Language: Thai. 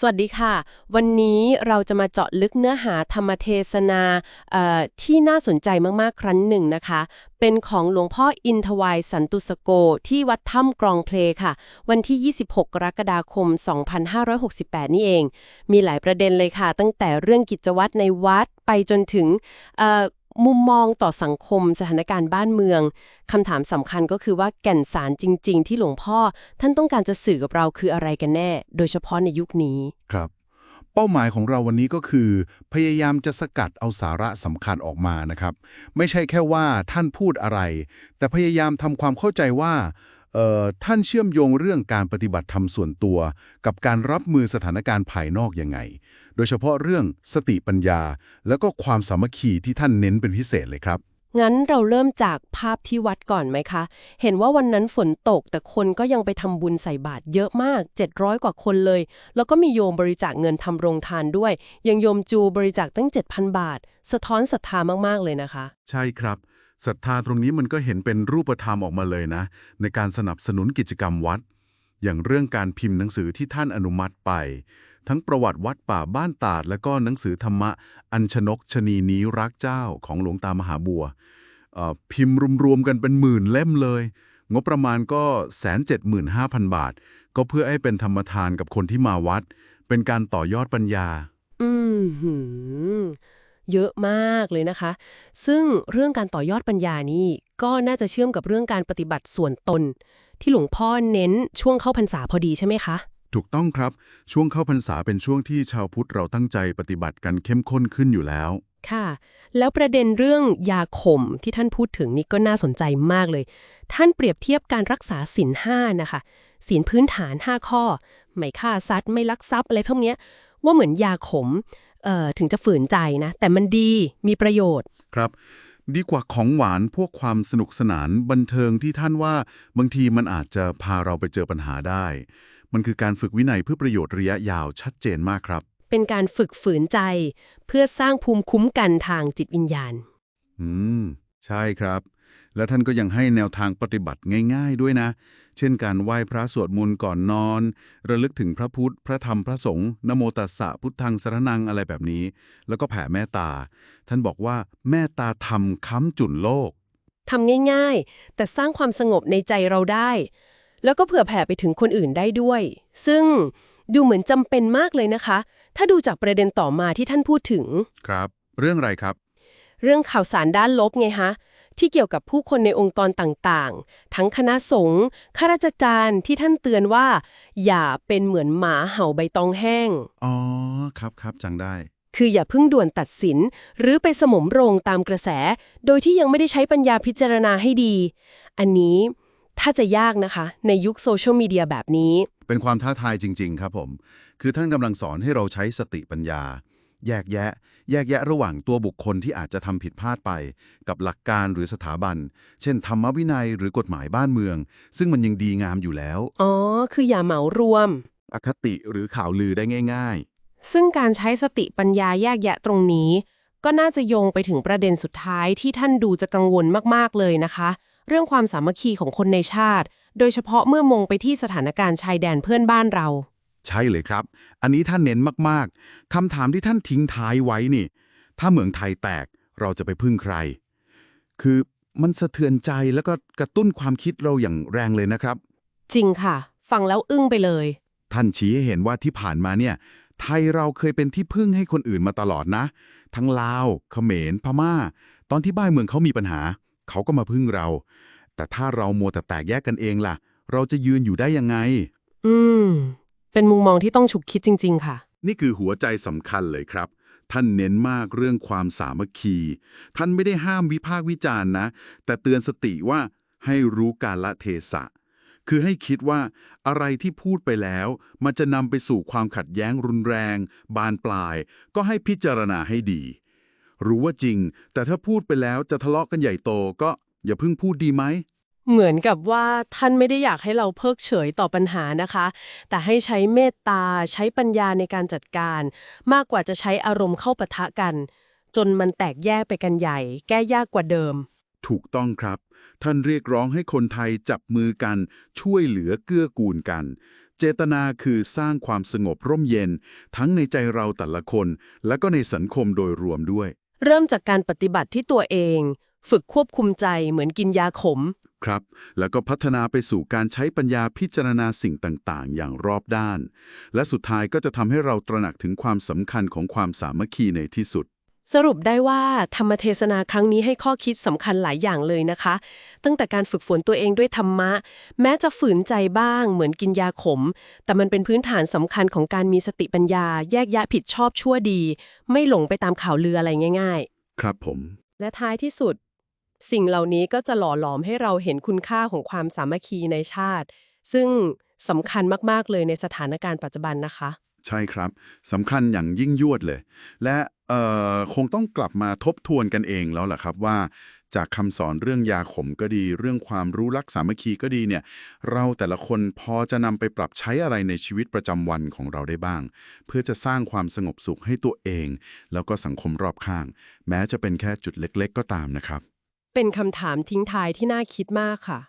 สวัสดีค่ะ วันนี้เราจะมาเจาะลึกเนื้อหาธรรมเทศนาที่น่าสนใจมาก ๆ ครั้งหนึ่งนะคะ เป็นของหลวงพ่ออินทวายสันตุสโก ที่วัดถ้ำกรองเพลค่ะ วันที่ 26 กรกฎาคม 2568 นี่เอง มีหลายประเด็นเลยค่ะ ตั้งแต่เรื่องกิจวัตรในวัดไปจนถึง มุมมองต่อสังคมสถานการณ์บ้านเมืองคำถามสำคัญก็คือว่าแก่นสารจริง ๆ ที่หลวงพ่อ ท่านต้องการจะสื่อกับเราคืออะไรกันแน่ โดยเฉพาะในยุคนี้ครับ เป้าหมายของเราวันนี้ก็คือ พยายามจะสกัดเอาสาระสำคัญออกมานะครับ ไม่ใช่แค่ว่าท่านพูดอะไร แต่พยายามทำความเข้าใจว่า ท่านเชื่อมโยงเรื่องการปฏิบัติธรรมส่วนตัว กับการรับมือสถานการณ์ภายนอกยังไง โดยเฉพาะเรื่องสติปัญญา แล้วก็ความสามัคคีที่ท่านเน้นเป็นพิเศษเลยครับ งั้นเราเริ่มจากภาพที่วัดก่อนไหมคะ เห็นว่าวันนั้นฝนตกแต่คนก็ยังไปทำบุญใส่บาตรเยอะมาก 700 กว่าคนเลย แล้วก็มีโยมบริจาคเงินทำโรงทานด้วย ยังโยมจูบริจาคตั้ง 7,000 บาท สะท้อนศรัทธามากๆเลยนะคะ ใช่ครับ ศรัทธาตรงนี้มันก็เห็นเป็นรูปธรรมออกมาเลยนะ ในการสนับสนุนกิจกรรมวัด อย่างเรื่องการพิมพ์หนังสือที่ท่านอนุมัติไป ทั้งประวัติวัดป่าบ้านตาด และก็หนังสือธรรมะ อัญชนกชนีนี้รักเจ้าของหลวงตามหาบัว พิมพ์รวมๆกันเป็นหมื่นเล่มเลย งบประมาณก็แสนเจ็ดหมื่นห้าพันบาท ก็เพื่อให้เป็นธรรมทานกับคนที่มาวัด เป็นการต่อยอดปัญญา อืม เยอะมากเลยนะคะ ซึ่งเรื่องการต่อยอดปัญญานี่ก็น่าจะเชื่อมกับเรื่องการปฏิบัติส่วนตน ที่หลวงพ่อเน้นช่วงเข้าพรรษาพอดีใช่ไหมคะ ถูกต้องครับ ช่วงเข้าพรรษาเป็นช่วงที่ชาวพุทธเราตั้งใจปฏิบัติกันเข้มข้นขึ้นอยู่แล้ว ค่ะ แล้วประเด็นเรื่องยาข่มที่ท่านพูดถึงนี่ก็น่าสนใจมากเลย ท่านเปรียบเทียบการรักษาศีลห้านะคะศีลพื้นฐาน 5 ข้อ ไม่ฆ่าสัตว์ไม่ลักทรัพย์อะไรพวกเนี้ยว่าเหมือนยาขมเอ่อ ถึงจะฝืนใจนะ แต่มันดีมีประโยชน์ครับดีกว่าของหวานพวกความสนุกสนานบันเทิงที่ท่านว่าบางทีมันอาจจะพาเราไปเจอปัญหาได้ มันคือการฝึกวินัยเพื่อประโยชน์ระยะยาวชัดเจนมากครับ เป็นการฝึกฝืนใจ เพื่อสร้างภูมิคุ้มกันทางจิตวิญญาณ อืม ใช่ครับ แล้วท่านก็ยังให้แนวทางปฏิบัติง่ายๆด้วยนะ เช่นการไหว้พระสวดมนต์ก่อนนอน ระลึกถึงพระพุทธ พระธรรม พระสงฆ์นะโมตัสสะพุทธังสรนังอะไรแบบนี้ แล้วก็แผ่เมตตา ท่านบอกว่าเมตตาธรรมค้ำจุนโลกทำง่ายๆ แต่สร้างความสงบในใจเราได้ แล้วก็เผื่อแผ่ไปถึงคนอื่นได้ด้วย ซึ่งดูเหมือนจำเป็นมากเลยนะคะ ถ้าดูจากประเด็นต่อมาที่ท่านพูดถึง ครับ เรื่องอะไรครับ เรื่องข่าวสารด้านลบไงฮะ ที่เกี่ยวกับผู้คนในองค์กรต่างๆ ทั้งคณะสงฆ์ข้าราชการที่ท่านเตือนว่า อย่าเป็นเหมือนหมาเห่าใบตองแห้ง อ๋อ ครับครับจังได้ คืออย่าเพิ่งด่วนตัดสิน หรือไปสมมโรงตามกระแส โดยที่ยังไม่ได้ใช้ปัญญาพิจารณาให้ดี อันนี้ถ้าจะยากนะคะ ในยุคโซเชียลมีเดียแบบนี้ เป็นความท้าทายจริง ๆ ครับผม คือท่านกำลังสอนให้เราใช้สติปัญญา แยกแยะ แยกแยะระหว่างตัวบุคคลที่อาจจะทำผิดพลาดไป กับหลักการหรือสถาบัน เช่น ธรรมวินัยหรือกฎหมายบ้านเมือง ซึ่งมันยังดีงามอยู่แล้ว อ๋อ คืออย่าเหมารวม อคติหรือข่าวลือได้ง่ายซึ่งการใช้สติปัญญาแยกแยะตรงนี้ ก็น่าจะโยงไปถึงประเด็นสุดท้ายที่ท่านดูจะกังวลมากๆเลยนะคะ เรื่องความสามัคคีของคนในชาติ โดยเฉพาะเมื่อมองไปที่สถานการณ์ชายแดนเพื่อนบ้านเราๆ ใช่เลยครับ อันนี้ท่านเน้นมากๆคำถามที่ท่านทิ้งท้ายไว้นี่ ถ้าเมืองไทยแตกเราจะไปพึ่งใคร คือมันสะเทือนใจแล้วก็กระตุ้นความคิดเราอย่างแรงเลยนะครับ จริงค่ะ ฟังแล้วอึ้งไปเลย ท่านชี้ให้เห็นว่าที่ผ่านมาเนี่ย ไทยเราเคยเป็นที่พึ่งให้คนอื่นมาตลอดนะ ทั้งลาวเขมร พม่า ตอนที่บ้านเมืองเขามีปัญหา เขาก็มาพึ่งเรา แต่ถ้าเรามัวแต่แตกแยกกันเองล่ะ เราจะยืนอยู่ได้ยังไง อืม เป็นมุมมองที่ต้องฉุกคิดจริง ๆ ค่ะ นี่คือหัวใจสำคัญเลยครับ ท่านเน้นมากเรื่องความสามัคคี ท่านไม่ได้ห้ามวิพากษ์วิจารณ์นะ แต่เตือนสติว่าให้รู้กาลเทศะ คือให้คิดว่าอะไรที่พูดไปแล้ว มันจะนำไปสู่ความขัดแย้งรุนแรง บานปลาย ก็ให้พิจารณาให้ดี รู้ว่าจริง แต่ถ้าพูดไปแล้วจะทะเลาะกันใหญ่โตก็อย่าเพิ่งพูดดีไหม เหมือนกับว่าท่านไม่ได้อยากให้เราเพิกเฉยต่อปัญหานะคะ แต่ให้ใช้เมตตาใช้ปัญญาในการจัดการ มากกว่าจะใช้อารมณ์เข้าปะทะกัน จนมันแตกแยกไปกันใหญ่ แก้ยากกว่าเดิม ถูกต้องครับ ท่านเรียกร้องให้คนไทยจับมือกัน ช่วยเหลือเกื้อกูลกัน เจตนาคือสร้างความสงบร่มเย็น ทั้งในใจเราแต่ละคน และก็ในสังคมโดยรวมด้วย เริ่มจากการปฏิบัติที่ตัวเอง ฝึกควบคุมใจเหมือนกินยาขม ครับ แล้วก็พัฒนาไปสู่การใช้ปัญญาพิจารณาสิ่งต่าง ๆ อย่างรอบด้าน และสุดท้ายก็จะทำให้เราตระหนักถึงความสำคัญของความสามัคคีในที่สุด สรุปได้ว่าธรรมเทศนาครั้งนี้ให้ข้อคิดสำคัญหลายอย่างเลยนะคะ ตั้งแต่การฝึกฝนตัวเองด้วยธรรมะ แม้จะฝืนใจบ้างเหมือนกินยาขม แต่มันเป็นพื้นฐานสำคัญของการมีสติปัญญา แยกแยะผิดชอบชั่วดี ไม่หลงไปตามข่าวลืออะไรง่ายครับผมๆและท้ายที่สุด สิ่งเหล่านี้ก็จะหล่อหลอมให้เราเห็นคุณค่าของความสามัคคีในชาติ ซึ่งสำคัญมาก ๆ เลยในสถานการณ์ปัจจุบันนะคะ ใช่ครับสำคัญอย่างยิ่งยวดเลย และเอ่อคงต้องกลับมาทบทวนกันเองแล้วล่ะครับว่า จากคำสอนเรื่องยาขมก็ดี เรื่องความรู้รักสามัคคีก็ดีเนี่ย เราแต่ละคนพอจะนำไปปรับใช้อะไรในชีวิตประจำวันของเราได้บ้าง เพื่อจะสร้างความสงบสุขให้ตัวเอง แล้วก็สังคมรอบข้าง แม้จะเป็นแค่จุดเล็ก ๆ ก็ตามนะครับ เป็นคำถามทิ้งท้ายที่น่าคิดมากค่ะ